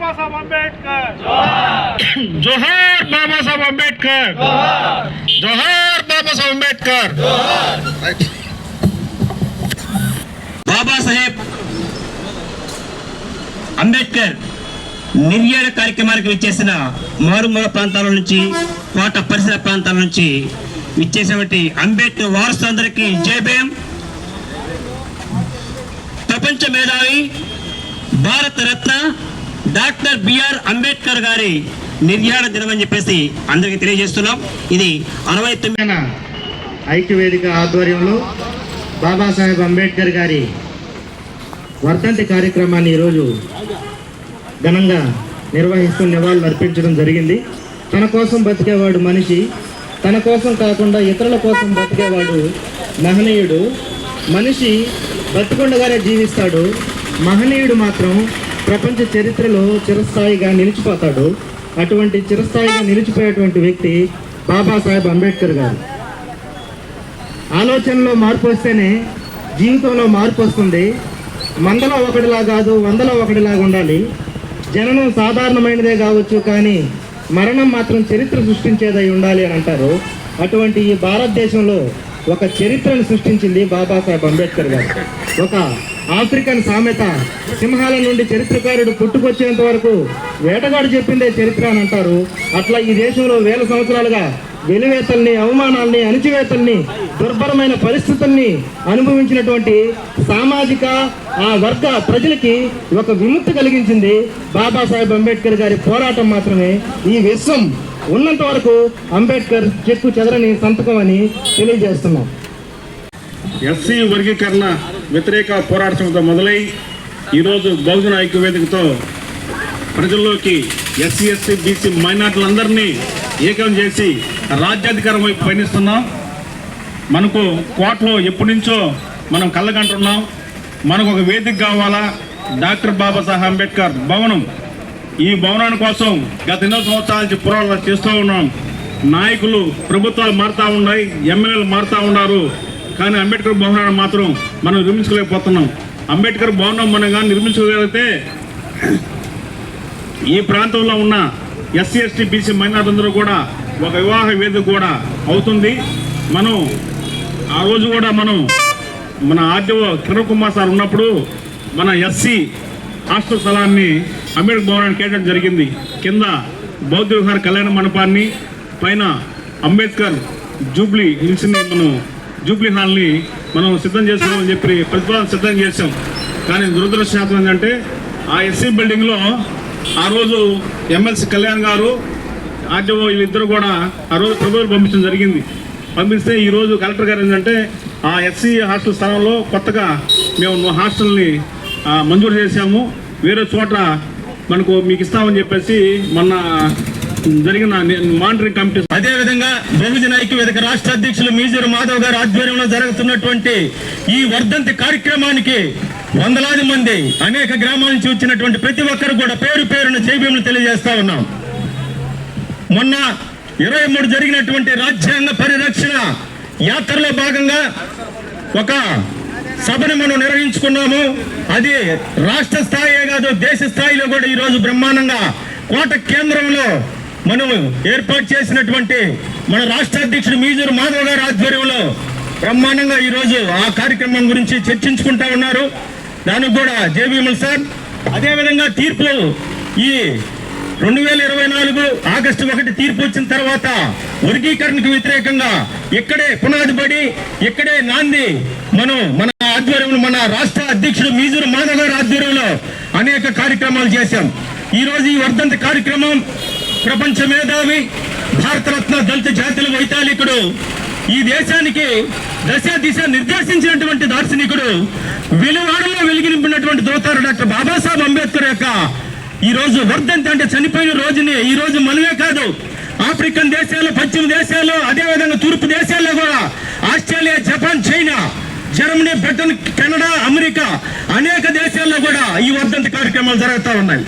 బాబాసాహెబ్ అంబేద్కర్ జోహార్ బాబాసాహెబ్ అంబేద్కర్ జోహార్ బాబాసాహెబ్ అంబేద్కర్ బాబాసాహెబ్ అంబేద్కర్ నిర్యాణ కార్యక్రమానికి విచ్చేసిన మారుమూల ప్రాంతాల నుంచి కోట పరిసర ప్రాంతాల నుంచి విచ్చేసినటువంటి అంబేద్కర్ వారసులందరికీ జయభయం ప్రపంచ మేధావి భారత రత్న డాక్టర్ బిఆర్ అంబేద్కర్ గారి నిర్యాణ దినం అని చెప్పేసి అందరికీ తెలియజేస్తున్నాం. ఇది అరవై తొమ్మిది ఐక్యవేదిక ఆధ్వర్యంలో బాబాసాహెబ్ అంబేద్కర్ గారి వర్ధంతి కార్యక్రమాన్ని ఈరోజు ఘనంగా నిర్వహిస్తూ నివాళులు అర్పించడం జరిగింది. తన కోసం బతికేవాడు మనిషి తన కోసం కాకుండా ఇతరుల కోసం బతికేవాడు మహనీయుడు. మనిషి బతికుండగానే జీవిస్తాడు. మహనీయుడు మాత్రం ప్రపంచ చరిత్రలో చిరస్థాయిగా నిలిచిపోతాడు. అటువంటి చిరస్థాయిగా నిలిచిపోయేటువంటి వ్యక్తి బాబాసాహెబ్ అంబేద్కర్ గారు. ఆలోచనలో మార్పు వస్తేనే జీవితంలో మార్పు వస్తుంది. మందలో ఒకటిలా కాదు వందలో ఒకటిలాగా ఉండాలి. జననం సాధారణమైనదే కావచ్చు కానీ మరణం మాత్రం చరిత్ర సృష్టించేదై ఉండాలి అని అంటారు. అటువంటి ఈ భారతదేశంలో ఒక చరిత్రను సృష్టించింది బాబాసాహెబ్ అంబేద్కర్ గారు. ఒక ఆఫ్రికన్ సామెత సింహాల నుండి చరిత్రకారుడు పుట్టుకొచ్చేంత వరకు వేటగాడు చెప్పిందే చరిత్ర అని అంటారు. అట్లా ఈ దేశంలో వేల సంవత్సరాలుగా వెలివేతల్ని అవమానాల్ని అణిచివేతల్ని దుర్భరమైన పరిస్థితుల్ని అనుభవించినటువంటి సామాజిక ఆ వర్గ ప్రజలకి ఒక విముక్తి కలిగించింది బాబాసాహెబ్ అంబేద్కర్ గారి పోరాటం మాత్రమే. ఈ విశ్వం ఉన్నంత వరకు అంబేద్కర్ చెక్కు చెదరని సంతకం అని తెలియజేస్తున్నాం. ఎస్సీ వర్గీకరణ వ్యతిరేక పోరాటంతో మొదలై ఈరోజు బహుజన ఐక్యవేదికతో ప్రజల్లోకి ఎస్సీ ఎస్సీ బీసీ మైనార్టీలందరినీ ఏకం చేసి రాజ్యాధికారం వైపు పయనిస్తున్నాం. మనకు కోట్లో ఎప్పటి నుంచో మనం కళ్ళగంటున్నాం మనకు ఒక వేదిక కావాలా? డాక్టర్ బాబాసాహెబ్ అంబేద్కర్ భవనం. ఈ భవనాన్ని కోసం గత ఎన్నో సంవత్సరాల నుంచి పోరాటాలు చేస్తూ ఉన్నాం. నాయకులు ప్రభుత్వాలు మారుతూ ఉన్నాయి ఎమ్మెల్యేలు మారుతూ ఉన్నారు. కానీ అంబేద్కర్ భవనాన్ని మాత్రం మనం నిర్మించలేకపోతున్నాం అంబేద్కర్ భవనం మనం కానీ నిర్మించగలిగితే ఈ ప్రాంతంలో ఉన్న ఎస్సీ ఎస్టీ బీసీ మైనార్టీలందరూ కూడా ఒక వివాహ వేదిక కూడా అవుతుంది. మనం ఆ రోజు కూడా మనం మన ఆర్డీఓ కిరణ్ కుమార్ సార్ ఉన్నప్పుడు మన ఎస్సీ హాస్టల్ స్థలాన్ని అంబేద్కర్ భవనాన్ని కేటాయించడం జరిగింది. కింద బౌద్ధ విహార కళ్యాణ మండపాన్ని పైన అంబేద్కర్ జూబ్లీ హిల్స్ని మనం జూబ్లీ హాల్ని మనం సిద్ధం చేసుకోమని చెప్పి ప్రతిపాదన సిద్ధం చేసాం కానీ దురదృష్టశాతం ఏంటంటే ఆ ఎస్సీ బిల్డింగ్లో ఆ రోజు ఎమ్మెల్సీ కళ్యాణ్ గారు ఆర్టీఓ వీళ్ళిద్దరు కూడా ఆ రోజు ప్రభుత్వం పంపించడం జరిగింది. పంపిస్తే ఈరోజు కలెక్టర్ గారు ఏంటంటే ఆ ఎస్సీ హాస్టల్ స్థలంలో కొత్తగా మేము హాస్టల్ని మంజూరు చేశాము. వేరే చోట మనకు మీకు ఇస్తామని చెప్పేసి మొన్న జరిగిన మానిటరింగ్ కమిటీ అదే విధంగా బహుజన ఐక్యవేదిక రాష్ట్ర అధ్యక్షులు మీజూరు మాధవ్ గారి ఆధ్వర్యంలో జరుగుతున్నటువంటి ఈ వర్ధంతి కార్యక్రమానికి వందలాది మంది అనేక గ్రామాల నుంచి వచ్చినటువంటి ప్రతి ఒక్కరు కూడా పేరు పేరున జైభీములు తెలియజేస్తా ఉన్నాం. మొన్న ఇరవై మూడు జరిగినటువంటి రాజ్యాంగ పరిరక్షణ యాత్రలో భాగంగా ఒక సభను మనం నిర్వహించుకున్నాము. అది రాష్ట్ర స్థాయే కాదు దేశ స్థాయిలో కూడా ఈరోజు బ్రహ్మాండంగా కోట కేంద్రంలో మనం ఏర్పాటు చేసినటువంటి మన రాష్ట్ర అధ్యక్షుడు మీజూరు మాధవ్ గారి ఆధ్వర్యంలో బ్రహ్మాండంగా ఈరోజు ఆ కార్యక్రమం గురించి చర్చించుకుంటా ఉన్నారు. దానికి కూడా జేబీఎంఎల్ సార్. అదేవిధంగా తీర్పు ఈ రెండు వేల ఇరవై నాలుగు ఆగస్టు ఒకటి తీర్పు వచ్చిన తర్వాత వర్గీకరణకు వ్యతిరేకంగా ఇక్కడే పునాది పడి ఇక్కడే నాంది మనం మన ఆధ్వర్యంలో మన రాష్ట్ర అధ్యక్షుడు మీజూరు మాధవ్ గారి ఆధ్వర్యంలో అనేక కార్యక్రమాలు చేశాం. ఈ రోజు ఈ వర్ధంతి కార్యక్రమం ప్రపంచ మేధావి భారతరత్న దళిత జాతుల వైతాళికుడు ఈ దేశానికి దశ దిశ నిర్దేశించినటువంటి దార్శనికుడు వెలువాడలో వెలిగినింపినటువంటి దోతారు డాక్టర్ బాబాసాహెబ్ అంబేద్కర్ యొక్క ఈ రోజు వర్ధంతి అంటే చనిపోయిన రోజుని ఈ రోజు మనమే కాదు. ఆఫ్రికన్ దేశాలు పశ్చిమ దేశాలు అదేవిధంగా తూర్పు దేశాల్లో కూడా. Australia Japan China Germany Britain Canada America అనేక దేశాల్లో కూడా ఈ వర్ధంతి కార్యక్రమాలు జరుగుతూ ఉన్నాయి.